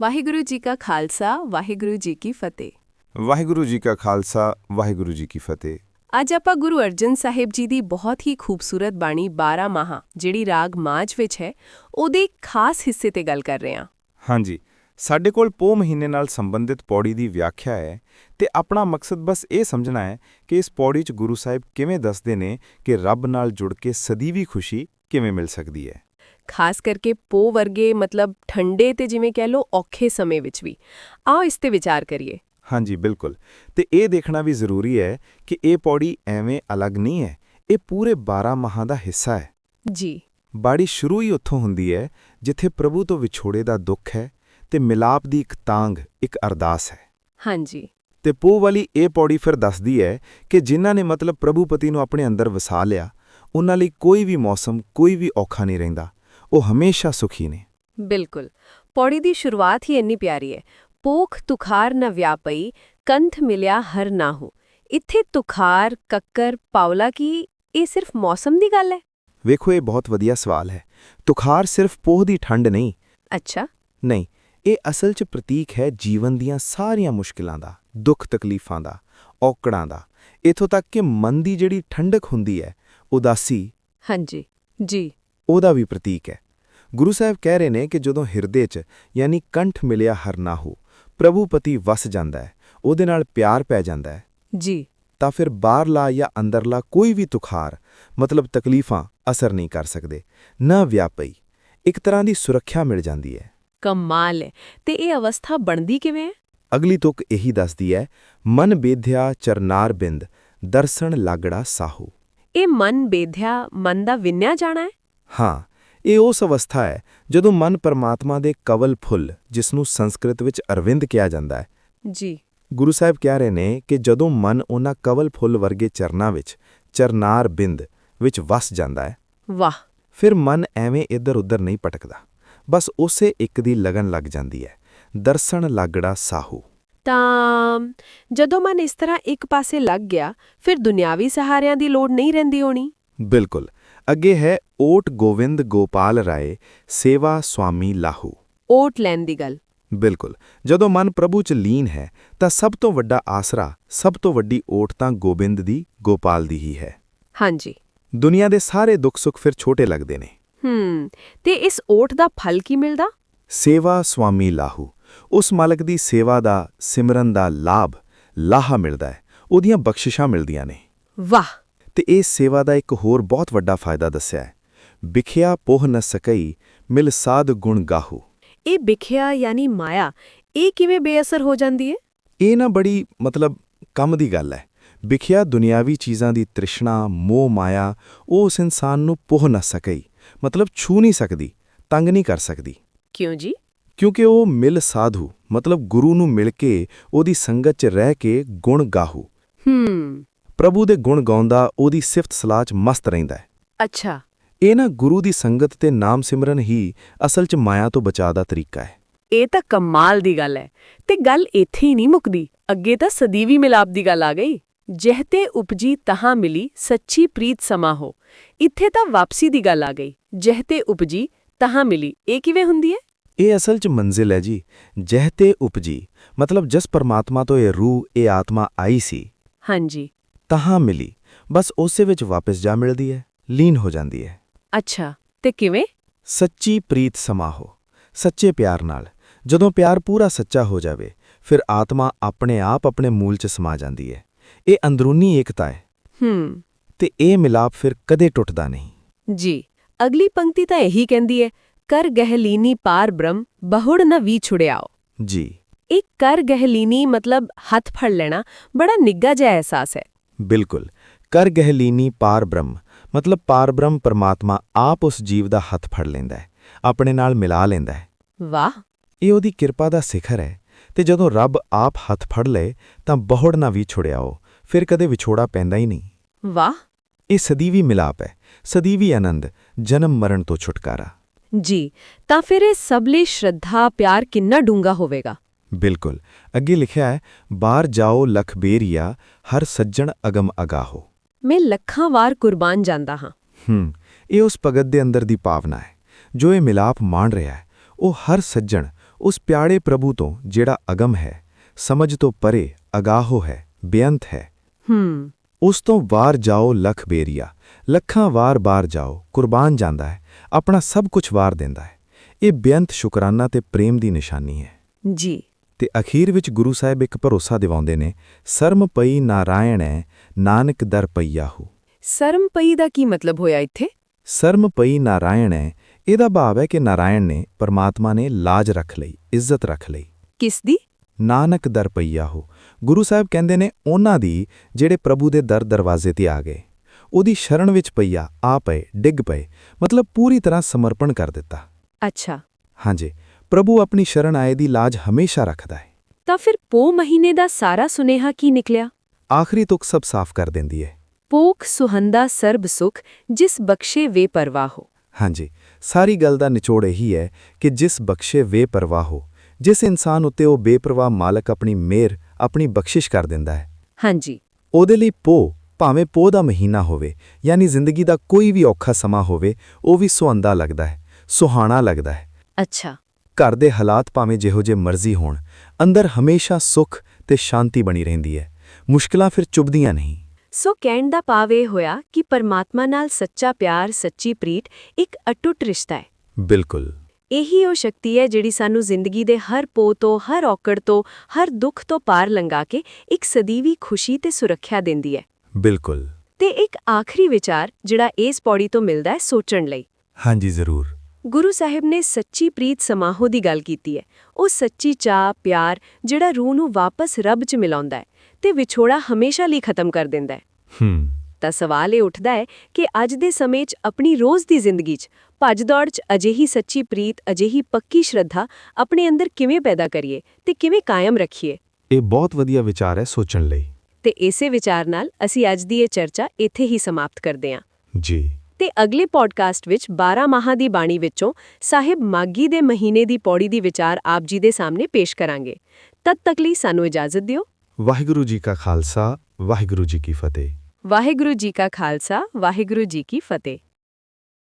ਵਾਹਿਗੁਰੂ ਜੀ ਕਾ ਖਾਲਸਾ ਵਾਹਿਗੁਰੂ ਜੀ ਕੀ ਫਤਿਹ। ਵਾਹਿਗੁਰੂ ਜੀ ਕਾ ਖਾਲਸਾ ਵਾਹਿਗੁਰੂ ਜੀ ਕੀ ਫਤਿਹ। ਅੱਜ ਆਪਾਂ ਗੁਰੂ ਅਰਜਨ ਸਾਹਿਬ ਜੀ ਦੀ ਬਹੁਤ ਹੀ ਖੂਬਸੂਰਤ ਬਾਣੀ 12 ਮਾਹ ਜਿਹੜੀ ਰਾਗ ਮਾਝ ਵਿੱਚ ਹੈ ਉਹਦੇ ਖਾਸ ਹਿੱਸੇ ਤੇ ਗੱਲ ਕਰ ਰਹੇ ਹਾਂ। ਹਾਂਜੀ ਸਾਡੇ ਕੋਲ ਪੋ ਮਹੀਨੇ ਨਾਲ ਸੰਬੰਧਿਤ ਪੌੜੀ ਦੀ ਵਿਆਖਿਆ ਹੈ ਤੇ ਆਪਣਾ ਮਕਸਦ ਬਸ ਇਹ ਸਮਝਣਾ ਹੈ ਕਿ ਇਸ ਪੌੜੀ 'ਚ ਗੁਰੂ ਸਾਹਿਬ ਕਿਵੇਂ ਦੱਸਦੇ ਨੇ ਕਿ ਰੱਬ ਨਾਲ ਜੁੜ ਕੇ ਸਦੀਵੀ ਖੁਸ਼ੀ ਕਿਵੇਂ ਮਿਲ ਸਕਦੀ ਹੈ। ਖਾਸ ਕਰਕੇ ਪੋ ਵਰਗੇ ਮਤਲਬ ਠੰਡੇ ਤੇ ਜਿਵੇਂ ਕਹਿ ਲਓ ਔਖੇ ਸਮੇਂ ਵਿੱਚ ਵੀ। ਆਓ ਇਸ ਤੇ ਵਿਚਾਰ ਕਰੀਏ। ਹਾਂਜੀ ਬਿਲਕੁਲ। ਤੇ ਇਹ ਦੇਖਣਾ ਵੀ ਜ਼ਰੂਰੀ ਹੈ ਕਿ ਇਹ ਪੌੜੀ ਐਵੇਂ ਅਲੱਗ ਨਹੀਂ ਹੈ ਇਹ ਪੂਰੇ 12 ਮਾਹਾਂ ਦਾ ਹਿੱਸਾ ਹੈ। ਜੀ। ਬਾੜੀ ਸ਼ੁਰੂ ਹੀ ਉੱਥੋਂ ਹੁੰਦੀ ਹੈ ਜਿੱਥੇ ਪ੍ਰਭੂ ਤੋਂ ਵਿਛੋੜੇ ਦਾ ਦੁੱਖ ਹੈ ਤੇ ਮਿਲਾਪ ਦੀ ਇੱਕ ਤਾਂਗ ਇੱਕ ਅਰਦਾਸ ਹੈ। ਹਾਂਜੀ। ਤੇ ਪੋ ਵਾਲੀ ਇਹ ਪੌੜੀ ਫਿਰ ਦੱਸਦੀ ਹੈ ਕਿ ਜਿਨ੍ਹਾਂ ਨੇ ਮਤਲਬ ਪ੍ਰਭੂ ਪਤੀ ਨੂੰ ਆਪਣੇ ਅੰਦਰ ਵਸਾ ਲਿਆ ਉਹਨਾਂ ਲਈ ਕੋਈ ਵੀ ਮੌਸਮ ਕੋਈ ਵੀ ਔਖਾ ਨਹੀਂ ਰਹਿੰਦਾ। ਉਹ ਹਮੇਸ਼ਾ ਸੁਖੀ ਨੇ। ਬਿਲਕੁਲ। ਪੌੜੀ ਦੀ ਸ਼ੁਰੂਆਤ ਹੀ ਇੰਨੀ ਪਿਆਰੀ ਹੈ ਪੋਖ ਤੁਖਾਰ ਨ ਵਿਆਪਈ ਕੰਠ ਮਿਲਿਆ ਹਰ ਨਾਹੂ। ਇੱਥੇ ਤੁਖਾਰ ਕੱਕਰ ਪਾਵਲਾ ਕੀ ਇਹ ਸਿਰਫ ਮੌਸਮ ਦੀ ਗੱਲ ਹੈ ਵੇਖੋ ਇਹ ਬਹੁਤ ਵਧੀਆ ਸਵਾਲ ਹੈ। ਤੁਖਾਰ ਸਿਰਫ ਪੋਹ ਦੀ ਠੰਡ ਨਹੀਂ। ਅੱਛਾ। ਨਹੀਂ ਇਹ ਅਸਲ 'ਚ ਪ੍ਰਤੀਕ ਹੈ ਜੀਵਨ ਦੀਆਂ ਸਾਰੀਆਂ ਮੁਸ਼ਕਿਲਾਂ ਦਾ ਦੁੱਖ ਤਕਲੀਫਾਂ ਦਾ ਔਕੜਾਂ ਦਾ। ਇਥੋਂ ਤੱਕ ਕਿ ਮਨ ਦੀ ਜਿਹੜੀ ਠੰਡਕ ਹੁੰਦੀ ਹੈ ਉਦਾਸੀ। ਹਾਂਜੀ। ਜੀ। ਉਹਦਾ ਵੀ ਪ੍ਰਤੀਕ ਹੈ। ਗੁਰੂ ਸਾਹਿਬ ਕਹਿ ਰਹੇ ਨੇ ਕਿ ਜਦੋਂ ਹਿਰਦੇ 'ਚ ਯਾਨੀ ਕੰਠ ਮਿਲਿਆ ਹਰਨਾਹੂ ਪ੍ਰਭੂ ਪਤੀ ਵਸ ਜਾਂਦਾ ਹੈ ਉਹਦੇ ਨਾਲ ਪਿਆਰ ਪੈ ਜਾਂਦਾ ਹੈ। ਜੀ। ਤਾਂ ਫਿਰ ਬਾਹਰਲਾ ਜਾਂ ਅੰਦਰਲਾ ਕੋਈ ਵੀ ਤੁਖਾਰ ਮਤਲਬ ਤਕਲੀਫਾਂ ਅਸਰ ਨਹੀਂ ਕਰ ਸਕਦੇ। ਨਾ ਵਿਆਪਈ ਇੱਕ ਤਰ੍ਹਾਂ ਦੀ ਸੁਰੱਖਿਆ ਮਿਲ ਜਾਂਦੀ ਹੈ। ਕਮਾਲ ਹੈ। ਤੇ ਇਹ ਅਵਸਥਾ ਬਣਦੀ ਕਿਵੇਂ ਹੈ? ਅਗਲੀ ਤੁਕ ਇਹੀ ਦੱਸਦੀ ਹੈ ਮਨ ਬੇਧਿਆ ਚਰਨਾਰ ਬਿੰਦ ਦਰਸ਼ਨ ਲਾਗੜਾ ਸਾਹੂ। ਇਹ ਮਨ ਬੇਧਿਆ ਮਨ ਦਾ ਵਿਨਿਆ ਜਾਣਾ ਹੈ? ਹਾਂ ਇਹ ਉਸ ਅਵਸਥਾ ਹੈ ਜਦੋਂ ਮਨ ਪਰਮਾਤਮਾ ਦੇ ਕਵਲ ਫੁੱਲ ਜਿਸ ਨੂੰ ਸੰਸਕ੍ਰਿਤ ਵਿੱਚ ਅਰਵਿੰਦ ਕਿਹਾ ਜਾਂਦਾ ਹੈ। ਜੀ। ਗੁਰੂ ਸਾਹਿਬ ਕਹਿ ਰਹੇ ਨੇ ਕਿ ਜਦੋਂ ਮਨ ਉਹਨਾਂ ਕਵਲ ਫੁੱਲ ਵਰਗੇ ਚਰਨਾਂ ਵਿੱਚ ਚਰਨਾਰ ਬਿੰਦ ਵਿੱਚ ਵਸ ਜਾਂਦਾ ਹੈ ਵਾਹ। ਫਿਰ ਮਨ ਐਵੇਂ ਇੱਧਰ-ਉੱਧਰ ਨਹੀਂ ਭਟਕਦਾ ਬਸ ਉਸੇ ਇੱਕ ਦੀ ਲਗਨ ਲੱਗ ਜਾਂਦੀ ਹੈ ਦਰਸ਼ਨ ਲਾਗੜਾ ਸਾਹੂ। ਤਾਂ ਜਦੋਂ ਮਨ ਇਸ ਤਰ੍ਹਾਂ ਇੱਕ ਪਾਸੇ ਲੱਗ ਗਿਆ ਫਿਰ ਦੁਨਿਆਵੀ ਸਹਾਰਿਆਂ ਦੀ ਲੋੜ ਨਹੀਂ ਰਹਿੰਦੀ ਹੋਣੀ? ਬਿਲਕੁਲ। ਅੱਗੇ ਹੈ ਓਟ ਗੋਵਿੰਦ ਗੋਪਾਲ ਰਾਏ ਸੇਵਾ ਸੁਆਮੀ ਲਾਹੂ। ਓਟ ਲੈਣ ਦੀ ਗੱਲ। ਬਿਲਕੁਲ। ਜਦੋਂ ਮਨ ਪ੍ਰਭੂ ਚ ਲੀਨ ਹੈ ਤਾਂ ਸਭ ਤੋਂ ਵੱਡਾ ਆਸਰਾ ਸਭ ਤੋਂ ਵੱਡੀ ਓਟ ਤਾਂ ਗੋਬਿੰਦ ਦੀ ਗੋਪਾਲ ਦੀ ਹੀ ਹੈ। ਹਾਂਜੀ। ਦੁਨੀਆ ਦੇ ਸਾਰੇ ਦੁੱਖ ਸੁੱਖ ਫਿਰ ਛੋਟੇ ਲੱਗਦੇ ਨੇ। ਹੂੰ ਤੇ ਇਸ ਓਟ ਦਾ ਫਲ ਕੀ ਮਿਲਦਾ? ਸੇਵਾ ਸੁਆਮੀ ਲਾਹੂ। ਉਸ ਮਾਲਕ ਦੀ ਸੇਵਾ ਦਾ ਸਿਮਰਨ ਦਾ ਲਾਭ ਲਾਹਾ ਮਿਲਦਾ ਹੈ। ਉਹਦੀਆਂ ਬਖਸ਼ਿਸ਼ਾਂ ਮਿਲਦੀਆਂ ਨੇ। ਵਾਹ! ਤੇ ਇਹ ਸੇਵਾ ਦਾ ਇੱਕ ਹੋਰ ਬਹੁਤ ਵੱਡਾ ਫਾਇਦਾ ਦੱਸਿਆ ਹੈ। ਵਿਖਿਆ ਪੋਹ ਨ ਸਕਈ ਮਿਲ ਸਾਧ ਗੁਣ ਗਾਹੂ। ਇਹ ਵਿਖਿਆ ਯਾਨੀ ਮਾਇਆ ਇਹ ਕਿਵੇਂ ਬੇਅਸਰ ਹੋ ਜਾਂਦੀ ਹੈ ਇਹ ਨਾ ਬੜੀ ਮਤਲਬ ਕੰਮ ਦੀ ਗੱਲ ਹੈ। ਵਿਖਿਆ ਦੁਨਿਆਵੀ ਚੀਜ਼ਾਂ ਦੀ ਤ੍ਰਿਸ਼ਨਾ ਮੋਹ ਮਾਇਆ ਉਹ ਉਸ ਇਨਸਾਨ ਨੂੰ ਪੋਹ ਨਾ ਸਕਈ ਮਤਲਬ ਛੂ ਨਹੀਂ ਸਕਦੀ ਤੰਗ ਨਹੀਂ ਕਰ ਸਕਦੀ। ਕਿਉਂ ਜੀ? ਕਿਉਂਕਿ ਉਹ ਮਿਲ ਸਾਧੂ ਮਤਲਬ ਗੁਰੂ ਨੂੰ ਮਿਲ ਕੇ ਉਹਦੀ ਸੰਗਤ 'ਚ ਰਹਿ ਕੇ ਗੁਣ ਗਾਹੂ। ਹੂੰ। ਪ੍ਰਭੂ ਦੇ ਗੁਣ ਗਾਉਂਦਾ ਉਹਦੀ ਸਿਫਤ ਸਲਾਹ 'ਚ ਮਸਤ ਰਹਿੰਦਾ ਹੈ। ਅੱਛਾ। ਇਹ ਨਾ ਗੁਰੂ ਦੀ ਸੰਗਤ ਤੇ ਨਾਮ ਸਿਮਰਨ ਹੀ ਅਸਲ 'ਚ ਮਾਇਆ ਤੋਂ ਬਚਾਅ ਦਾ ਤਰੀਕਾ ਹੈ। ਇਹ ਤਾਂ ਕਮਾਲ ਦੀ ਗੱਲ ਹੈ। ਤੇ ਗੱਲ ਇੱਥੇ ਹੀ ਨਹੀਂ ਮੁੱਕਦੀ। ਅੱਗੇ ਤਾਂ ਸਦੀਵੀ ਮਿਲਾਪ ਦੀ ਗੱਲ ਆ ਗਈ। ਜਿਹਤੇ ਉਪਜੀ ਤਹਾਂ ਮਿਲੀ ਸੱਚੀ ਪ੍ਰੀਤ ਸਮਾ ਹੋ। ਇੱਥੇ ਤਾਂ ਵਾਪਸੀ ਦੀ ਗੱਲ ਆ ਗਈ। ਜਿਹਤੇ ਉਪਜੀ ਤਹਾਂ ਮਿਲੀ। ਇਹ ਕਿਵੇਂ ਹੁੰਦੀ ਹੈ? ਇਹ ਅਸਲ 'ਚ ਮੰਜ਼ਿਲ ਹੈ ਜੀ। ਜਹਤੇ ਉਪਜੀ ਮਤਲਬ ਜਿਸ ਪਰਮਾਤਮਾ ਤੋਂ ਇਹ ਰੂਹ ਇਹ ਆਤਮਾ ਆਈ ਸੀ। ਹਾਂਜੀ। ਤਹਾਂ ਮਿਲੀ ਬਸ ਉਸੇ ਵਿੱਚ ਵਾਪਸ ਜਾ ਮਿਲਦੀ ਹੈ ਲੀਨ ਹੋ ਜਾਂਦੀ ਹੈ। ਅੱਛਾ ਤੇ ਕਿਵੇਂ? ਸੱਚੀ ਪ੍ਰੀਤ ਸਮਾਹੋ ਸੱਚੇ ਪਿਆਰ ਨਾਲ ਜਦੋਂ ਪਿਆਰ ਪੂਰਾ ਸੱਚਾ ਹੋ ਜਾਵੇ ਫਿਰ ਆਤਮਾ ਆਪਣੇ ਆਪ ਆਪਣੇ ਮੂਲ 'ਚ ਸਮਾ ਜਾਂਦੀ ਹੈ। ਇਹ ਅੰਦਰੂਨੀ ਏਕਤਾ ਹੈ। ਹੂੰ। ਤੇ ਇਹ ਮਿਲਾਪ ਫਿਰ ਕਦੇ ਟੁੱਟਦਾ ਨਹੀਂ। ਜੀ ਅਗਲੀ ਪੰਕਤੀ ਤਾਂ ਇਹੀ ਕਹਿੰਦੀ ਹੈ ਕਰ ਗਹਿਲੀਨੀ ਪਾਰ ਬ੍ਰਹਮ ਬਹੁੜ ਨ ਵੀ ਛੁੜਿਆਓ ਜੀ। ਇਹ ਕਰ ਗਹਿਲੀਨੀ ਮਤਲਬ ਹੱਥ ਫੜ ਲੈਣਾ ਬੜਾ ਨਿੱਘਾ ਜਿਹਾ ਅਹਿਸਾਸ ਹੈ। ਬਿਲਕੁਲ। ਕਰ ਗਹਿਲੀਨੀ ਪਾਰ ਬ੍ਰਹਮ ਮਤਲਬ ਪਾਰ ਬ੍ਰਹਮ ਪਰਮਾਤਮਾ ਆਪ ਉਸ ਜੀਵ ਦਾ ਹੱਥ ਫੜ ਲੈਂਦਾ ਹੈ ਆਪਣੇ ਨਾਲ ਮਿਲਾ ਲੈਂਦਾ ਹੈ। ਵਾਹ! ਇਹ ਉਹਦੀ ਕਿਰਪਾ ਦਾ ਸਿਖਰ ਹੈ ਤੇ ਜਦੋਂ ਰੱਬ ਆਪ ਹੱਥ ਫੜ ਲਏ ਤਾਂ ਬਹੁੜ ਨਾ ਵੀ ਛੁੜਿਆਓ ਫਿਰ ਕਦੇ ਵਿਛੋੜਾ ਪੈਂਦਾ ਹੀ ਨਹੀਂ। ਵਾਹ! ਇਹ ਸਦੀਵੀ ਮਿਲਾਪ ਹੈ ਸਦੀਵੀ ਆਨੰਦ ਜਨਮ ਮਰਨ ਤੋਂ ਛੁਟਕਾਰਾ। ਜੀ ਤਾਂ ਫਿਰ ਇਹ ਸਭ ਲਈ ਸ਼ਰਧਾ ਪਿਆਰ ਕਿੰਨਾ ਡੂੰਗਾ ਹੋਵੇਗਾ? ਬਿਲਕੁਲ। ਅੱਗੇ ਲਿਖਿਆ ਹੈ ਬਾਹਰ ਜਾਓ ਲਖ ਬੇਰੀਆ ਹਰ ਸੱਜਣ ਅਗਮ ਅਗਾਹੋ। ਮੈਂ ਲੱਖਾਂ ਵਾਰ ਕੁਰਬਾਨ ਜਾਂਦਾ ਹਾਂ। ਹੂੰ ਇਹ ਉਸ ਭਗਤ ਦੇ ਅੰਦਰ ਦੀ ਭਾਵਨਾ ਹੈ ਜੋ ਇਹ ਮਿਲਾਪ ਮਾਣ ਰਿਹਾ ਹੈ। ਉਹ ਹਰ ਸੱਜਣ ਉਸ ਪਿਆਰੇ ਪ੍ਰਭੂ ਤੋਂ ਜਿਹੜਾ ਅਗਮ ਹੈ ਸਮਝ ਤੋਂ ਪਰੇ ਅਗਾਹੋ ਹੈ ਬੇਅੰਤ ਹੈ। ਹੂੰ। ਉਸ ਤੋਂ ਵਾਰ ਜਾਓ ਲਖ ਬੇਰੀਆ ਲੱਖਾਂ ਵਾਰ ਬਾਰ ਜਾਓ ਕੁਰਬਾਨ ਜਾਂਦਾ ਹੈ ਆਪਣਾ ਸਭ ਕੁਝ ਵਾਰ ਦਿੰਦਾ ਹੈ। ਇਹ ਬੇਅੰਤ ਸ਼ੁਕਰਾਨਾ ਤੇ ਪ੍ਰੇਮ ਦੀ ਨਿਸ਼ਾਨੀ ਹੈ। ਜੀ। ਤੇ ਅਖੀਰ ਵਿੱਚ ਗੁਰੂ ਸਾਹਿਬ ਇੱਕ ਭਰੋਸਾ ਦਿਵਾਉਂਦੇ ਨੇ ਸਰਮ ਪਈ ਨਾਰਾਇਣ ਹੈ ਨਾਨਕ ਦਰ ਪਈਆਹੂ। ਸਰਮ ਪਈ ਦਾ ਕੀ ਮਤਲਬ ਹੋਇਆ ਇੱਥੇ? ਸਰਮ ਪਈ ਨਾਰਾਇਣ ਹੈ ਇਹਦਾ ਭਾਵ ਹੈ ਕਿ ਨਾਰਾਇਣ ਨੇ ਪਰਮਾਤਮਾ ਨੇ ਲਾਜ ਰੱਖ ਲਈ ਇੱਜ਼ਤ ਰੱਖ ਲਈ। ਕਿਸ ਦੀ? ਨਾਨਕ ਦਰ ਪਈਆਹੂ। ਗੁਰੂ ਸਾਹਿਬ ਕਹਿੰਦੇ ਨੇ ਉਹਨਾਂ ਦੀ ਜਿਹੜੇ ਪ੍ਰਭੂ ਦੇ ਦਰ ਦਰਵਾਜ਼ੇ ਤੇ ਆ ਗਏ ਉਹਦੀ ਸ਼ਰਨ ਵਿੱਚ ਪਈਆ ਆ ਪਏ ਡਿੱਗ ਪਏ ਮਤਲਬ ਪੂਰੀ ਤਰ੍ਹਾਂ ਸਮਰਪਣ ਕਰ ਦਿੱਤਾ। ਅੱਛਾ। ਹਾਂਜੀ। ਪ੍ਰਭੂ ਆਪਣੀ ਸ਼ਰਨ ਆਏ ਦੀ ਲਾਜ ਹਮੇਸ਼ਾ ਰੱਖਦਾ ਹੈ। ਤਾਂ ਫਿਰ ਪੋ ਮਹੀਨੇ ਦਾ ਸਾਰਾ ਸੁਨੇਹਾ ਕੀ ਨਿਕਲਿਆ? ਆਖਰੀ ਤੁਕ ਸਭ ਸਾਫ਼ ਕਰ ਦਿੰਦੀ ਹੈ। ਪੋਖ ਸੁਹੰਦਾ ਸਰਬ ਸੁਖ ਜਿਸ ਬਖਸ਼ੇ ਵੇ ਪਰਵਾਹੋ। ਹਾਂਜੀ ਸਾਰੀ ਗੱਲ ਦਾ ਨਿਚੋੜ ਇਹੀ ਹੈ ਕਿ ਜਿਸ ਬਖਸ਼ੇ ਵੇ ਪਰਵਾਹੋ ਜਿਸ ਇਨਸਾਨ ਉੱਤੇ ਉਹ ਬੇਪਰਵਾਹ ਮਾਲਕ ਆਪਣੀ ਮਿਹਰ ਆਪਣੀ ਬਖਸ਼ਿਸ਼ ਕਰ ਦਿੰਦਾ ਹੈ। ਹਾਂਜੀ। ਉਹਦੇ ਲਈ ਪੋ ਭਾਵੇਂ ਪੋ ਦਾ ਮਹੀਨਾ ਹੋਵੇ ਯਾਨੀ ਜ਼ਿੰਦਗੀ ਦਾ ਕੋਈ ਵੀ ਔਖਾ ਸਮਾਂ ਹੋਵੇ ਉਹ ਵੀ ਸੁਹੰਦਾ ਲੱਗਦਾ ਹੈ ਸੁਹਾਣਾ ਲੱਗਦਾ ਹੈ। ਅੱਛਾ। ਘਰ ਦੇ ਹਾਲਾਤ ਭਾਵੇਂ ਜਿਹੋ ਜੇ ਮਰਜ਼ੀ ਹੋਣ ਅੰਦਰ ਹਮੇਸ਼ਾ ਸੁੱਖ ਤੇ ਸ਼ਾਂਤੀ ਬਣੀ ਰਹਿੰਦੀ ਹੈ। ਮੁਸ਼ਕਲਾਂ ਫਿਰ ਚੁੱਭਦੀਆਂ ਨਹੀਂ। ਸੋ ਕਹਿਣ ਦਾ ਭਾਵ ਇਹ ਹੋਇਆ ਕਿ ਪਰਮਾਤਮਾ ਨਾਲ ਸੱਚਾ ਪਿਆਰ ਸੱਚੀ ਪ੍ਰੀਤ ਇੱਕ ਅਟੁੱਟ ਰਿਸ਼ਤਾ ਹੈ। ਬਿਲਕੁਲ। ਇਹੀ ਉਹ ਸ਼ਕਤੀ ਹੈ ਜਿਹੜੀ ਸਾਨੂੰ ਜ਼ਿੰਦਗੀ ਦੇ ਹਰ ਪੋ ਤੋਂ ਹਰ ਔਕੜ ਤੋਂ ਹਰ ਦੁੱਖ ਤੋਂ ਪਾਰ ਲੰਘਾ ਕੇ ਇੱਕ ਸਦੀਵੀ ਖੁਸ਼ੀ ਤੇ ਸੁਰੱਖਿਆ ਦਿੰਦੀ ਹੈ। ਬਿਲਕੁਲ। ਤੇ ਇੱਕ ਆਖਰੀ ਵਿਚਾਰ ਜਿਹੜਾ ਇਸ ਪੌੜੀ ਤੋਂ ਮਿਲਦਾ ਹੈ ਸੋਚਣ ਲਈ। ਹਾਂਜੀ ਜ਼ਰੂਰ। ਗੁਰੂ ਸਾਹਿਬ ਨੇ ਸੱਚੀ ਪ੍ਰੀਤ ਸਮਾਹੋ ਦੀ ਗੱਲ ਕੀਤੀ ਹੈ। ਉਹ ਸੱਚੀ ਚਾਹ ਪਿਆਰ ਜਿਹੜਾ ਰੂਹ ਨੂੰ ਵਾਪਸ ਰੱਬ 'ਚ ਮਿਲਾਉਂਦਾ ਹੈ ਤੇ ਵਿਛੋੜਾ ਹਮੇਸ਼ਾ ਲਈ ਖਤਮ ਕਰ ਦਿੰਦਾ ਹੈ। ਹੂੰ। ਤਾਂ ਸਵਾਲ ਇਹ ਉੱਠਦਾ ਹੈ ਕਿ ਅੱਜ ਦੇ ਸਮੇਂ 'ਚ ਆਪਣੀ ਰੋਜ਼ ਦੀ ਜ਼ਿੰਦਗੀ 'ਚ ਭੱਜ-ਦੌੜ 'ਚ ਅਜਿਹੀ ਸੱਚੀ ਪ੍ਰੀਤ ਅਜਿਹੀ ਪੱਕੀ ਸ਼ਰਧਾ ਆਪਣੇ ਅੰਦਰ ਕਿਵੇਂ ਪੈਦਾ ਕਰੀਏ ਤੇ ਕਿਵੇਂ ਕਾਇਮ ਰੱਖੀਏ? ਇਹ ਬਹੁਤ ਵਧੀਆ ਵਿਚਾਰ ਹੈ ਸੋਚਣ ਲਈ। ਤੇ ਇਸੇ ਵਿਚਾਰ ਨਾਲ ਅਸੀਂ ਅੱਜ ਦੀ ਇਹ ਚਰਚਾ ਇੱਥੇ ਹੀ ਸਮਾਪਤ ਕਰਦੇ ਹਾਂ। ਜੀ। ਤੇ ਅਗਲੇ ਪੋਡਕਾਸਟ ਵਿੱਚ 12 ਮਾਹਾਂ ਦੀ ਬਾਣੀ ਵਿੱਚੋਂ ਸਾਹਿਬ ਮਾਗੀ ਦੇ ਮਹੀਨੇ ਦੀ ਪੌੜੀ ਦੀ ਵਿਚਾਰ ਆਪ ਜੀ ਦੇ ਸਾਹਮਣੇ ਪੇਸ਼ ਕਰਾਂਗੇ। ਤਦ ਤੱਕ ਲਈ ਸਾਨੂੰ ਇਜਾਜ਼ਤ ਦਿਓ। ਵਾਹਿਗੁਰੂ ਜੀ ਕਾ ਖਾਲਸਾ ਵਾਹਿਗੁਰੂ ਜੀ ਕੀ ਫਤਿਹ। ਵਾਹਿਗੁਰੂ ਜੀ ਕਾ ਖਾਲਸਾ ਵਾਹਿਗੁਰੂ ਜੀ ਕੀ ਫਤਿਹ।